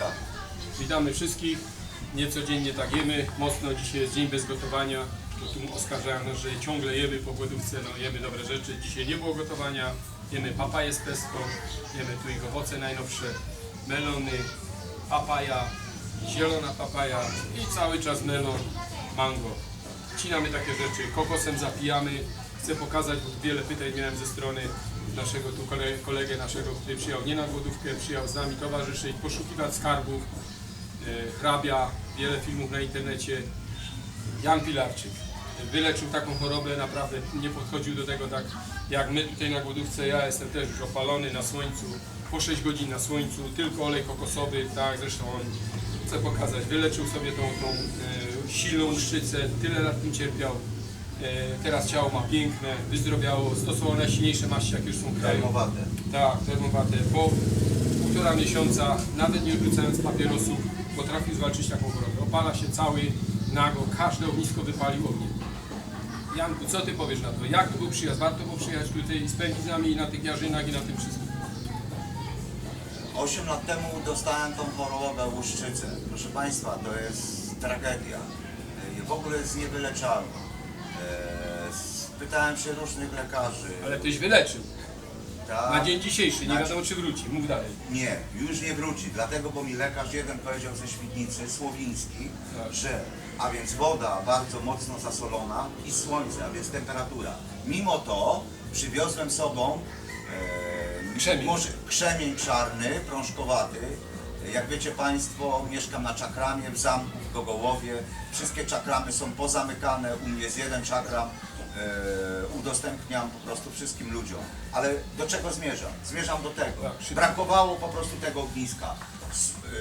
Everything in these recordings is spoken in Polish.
Tak. Witamy wszystkich. Niecodziennie tak jemy. Mocno dzisiaj jest dzień bez gotowania. Bo tu oskarżają nas, że ciągle jemy po głodówce. No jemy dobre rzeczy. Dzisiaj nie było gotowania. Jemy papaję z pesto. Jemy tu ich owoce najnowsze. Melony, papaja, zielona papaja i cały czas melon, mango. Wcinamy takie rzeczy. Kokosem zapijamy. Chcę pokazać, bo wiele pytań miałem ze strony naszego tu kole- kolegę naszego, który przyjechał nie na głodówkę, przyjechał z nami towarzyszyć, poszukiwać skarbów, e, hrabia, wiele filmów na internecie. Jan Pilarczyk wyleczył taką chorobę, naprawdę nie podchodził do tego tak jak my tutaj na głodówce. Ja jestem też już opalony na słońcu, po 6 godzin na słońcu, tylko olej kokosowy, tak, zresztą on chcę pokazać, wyleczył sobie tą, tą e, silną szczycę, tyle lat tym cierpiał. E, teraz ciało ma piękne, wyzdrowiało, stosował najsilniejsze maści, jakie już są w kraju. Termowate. Tak, termowate. Po półtora miesiąca, nawet nie rzucając papierosów, potrafił zwalczyć taką chorobę. Opala się cały, nago, każde ognisko wypalił ogniem. Janku, co ty powiesz na to? Jak to był przyjazd? Warto było przyjechać tutaj i spędzić z nami na tych jarzynach i na tym wszystkim. 8 lat temu dostałem tą chorobę łuszczycę. Proszę Państwa, to jest tragedia. E, W ogóle jest niewyleczalna. E, Spytałem się różnych lekarzy. Ale tyś wyleczył. Tak, Na dzień dzisiejszy, nie Na wiadomo czy wróci. Mów dalej. Nie, już nie wróci, dlatego, bo mi lekarz jeden powiedział ze Świdnicy, Słowiński, Tak. że, a więc woda bardzo mocno zasolona i słońce, a więc temperatura. Mimo to przywiozłem sobą e, Krzemień. może krzemień czarny, prążkowaty. Jak wiecie Państwo, mieszkam na czakramie w zamku w Gogołowie. Wszystkie czakramy są pozamykane, u mnie jest jeden czakram. E, udostępniam po prostu wszystkim ludziom. Ale do czego zmierzam? Zmierzam do tego. Tak. Brakowało po prostu tego ogniska.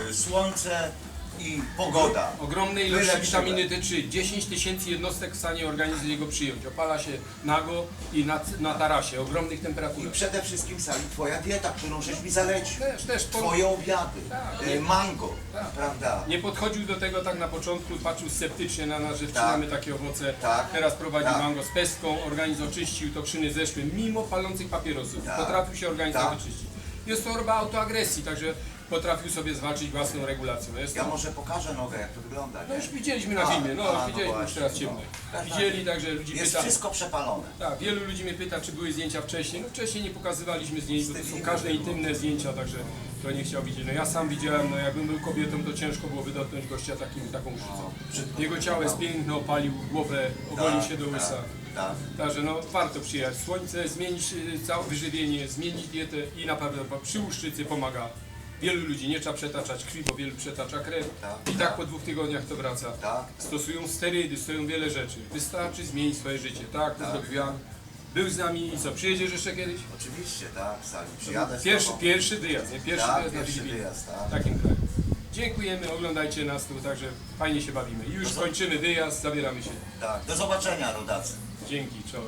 E, Słońce i pogoda. Ogromnej ilości witaminy D3, 10 tysięcy jednostek w stanie organizm jego przyjąć. Opala się nago i na, na tarasie, ogromnych I temperaturach. przede wszystkim sali Twoja dieta, którą żeś mi zalecił. Też, też po, Twoje obiady, Tak. e, mango, Tak. prawda? Nie podchodził do tego tak na początku, patrzył sceptycznie na nas, że wcinamy takie owoce. Tak. Teraz prowadzi Tak. mango z pestką, organizm oczyścił, tokszyny zeszły, mimo palących papierosów. Tak. Potrafił się organizm Tak. wyczyścić. Jest to choroba autoagresji, także potrafił sobie zwalczyć własną regulacją. Jest Ja to, może pokażę nogę, jak to wygląda. no nie? już widzieliśmy na A, filmie, no a, no widzieliśmy już właśnie, teraz no. ciemno. Tak, Widzieli, także ludzi Jest pyta. wszystko przepalone. Tak, wielu ludzi mnie pyta, czy były zdjęcia wcześniej. No wcześniej nie pokazywaliśmy zdjęć, bo to są każde było. intymne zdjęcia, także kto nie chciał widzieć. No ja sam widziałem, no jakbym był kobietą, to ciężko byłoby dotknąć gościa takim, taką brzydko Jego ciało jest piękne, opalił głowę, ogolił się do łysa. Tak, Także no warto przyjechać. Słońce, zmienić y, całe wyżywienie, zmienić dietę i naprawdę przy łuszczycy pomaga. Wielu ludzi nie trzeba przetaczać krwi, bo wielu przetacza krew. Tak, I tak tak. po dwóch tygodniach to wraca. tak. Stosują sterydy, stosują wiele rzeczy. Wystarczy zmienić swoje życie. Tak, to Tak. zrobił Jan. Był z nami i co, przyjedziesz jeszcze kiedyś? Oczywiście, tak, sali. Przyjadę Pierwszy, pierwszy wyjazd, nie? Pierwszy Tak, wyjazd na pierwszy Wigilię. wyjazd, tak. Takim kraju. Dziękujemy, oglądajcie nas tu, także fajnie się bawimy. I już Do kończymy wyjazd, zabieramy się. Tak. Do zobaczenia, rodacy. Dzięki, czołem.